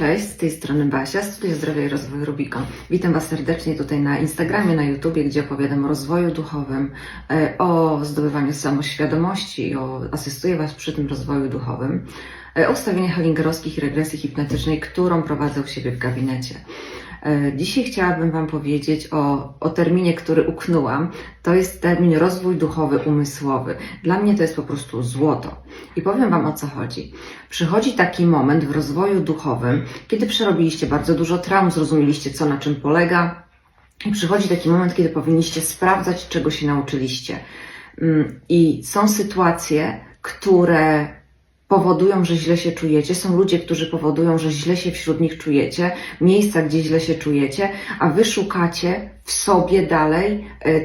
Cześć, z tej strony Basia, Studia Zdrowia i Rozwoju Rubikon. Witam Was serdecznie tutaj na Instagramie, na YouTubie, gdzie opowiadam o rozwoju duchowym, e, o zdobywaniu samoświadomości, o, asystuję Was przy tym rozwoju duchowym, e, o ustawieniach lingerowskich i regresji hipnotycznej, którą prowadzę u siebie w gabinecie. E, Dzisiaj chciałabym Wam powiedzieć o, o terminie, który uknęłam. To jest termin rozwój duchowy umysłowy. Dla mnie to jest po prostu złoto. I powiem Wam o co chodzi. Przychodzi taki moment w rozwoju duchowym, kiedy przerobiliście bardzo dużo traum, zrozumieliście co na czym polega. I przychodzi taki moment, kiedy powinniście sprawdzać, czego się nauczyliście. Mm, I są sytuacje, które powodują, że źle się czujecie. Są ludzie, którzy powodują, że źle się wśród nich czujecie, miejsca, gdzie źle się czujecie, a wy szukacie w sobie dalej e,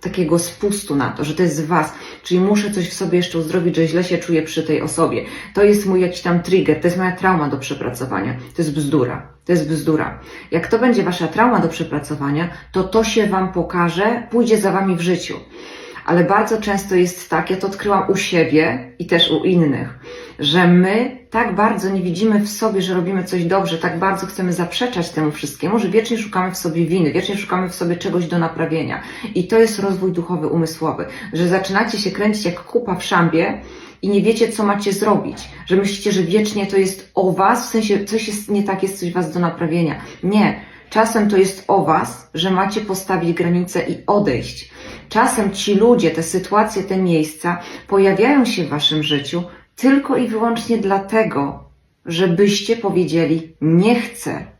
takiego spustu na to, że to jest was. Czyli muszę coś w sobie jeszcze uzdrowić, że źle się czuję przy tej osobie. To jest mój jakiś tam trigger, to jest moja trauma do przepracowania. To jest bzdura. To jest bzdura. Jak to będzie wasza trauma do przepracowania, to to się wam pokaże, pójdzie za wami w życiu ale bardzo często jest tak, ja to odkryłam u siebie i też u innych, że my tak bardzo nie widzimy w sobie, że robimy coś dobrze, tak bardzo chcemy zaprzeczać temu wszystkiemu, że wiecznie szukamy w sobie winy, wiecznie szukamy w sobie czegoś do naprawienia. I to jest rozwój duchowy, umysłowy, że zaczynacie się kręcić jak kupa w szambie, i nie wiecie, co macie zrobić, że myślicie, że wiecznie to jest o was, w sensie coś jest nie tak, jest coś was do naprawienia. Nie. Czasem to jest o was, że macie postawić granice i odejść. Czasem ci ludzie, te sytuacje, te miejsca pojawiają się w waszym życiu tylko i wyłącznie dlatego, żebyście powiedzieli nie chcę.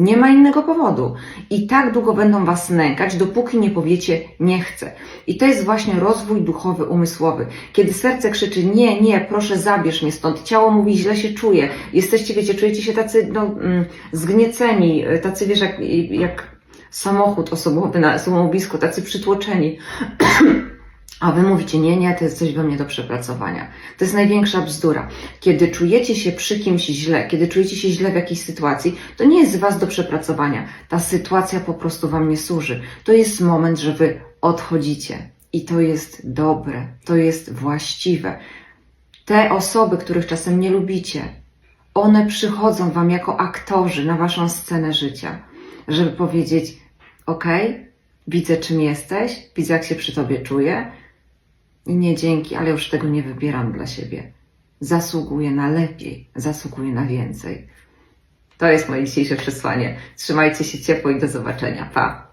Nie ma innego powodu. I tak długo będą was nękać, dopóki nie powiecie nie chcę. I to jest właśnie rozwój duchowy, umysłowy. Kiedy serce krzyczy nie, nie, proszę zabierz mnie stąd. Ciało mówi źle się czuje. Jesteście, wiecie, czujecie się tacy no, mm, zgnieceni, tacy wiesz, jak, jak samochód osobowy na samoubisku, tacy przytłoczeni. A wy mówicie, nie, nie, to jest coś we mnie do przepracowania. To jest największa bzdura. Kiedy czujecie się przy kimś źle, kiedy czujecie się źle w jakiejś sytuacji, to nie jest z was do przepracowania. Ta sytuacja po prostu wam nie służy. To jest moment, że wy odchodzicie. I to jest dobre, to jest właściwe. Te osoby, których czasem nie lubicie, one przychodzą wam jako aktorzy na waszą scenę życia, żeby powiedzieć: OK, widzę czym jesteś, widzę jak się przy tobie czuję, i nie dzięki, ale już tego nie wybieram dla siebie. Zasługuję na lepiej, zasługuję na więcej. To jest moje dzisiejsze przesłanie. Trzymajcie się ciepło i do zobaczenia. Pa!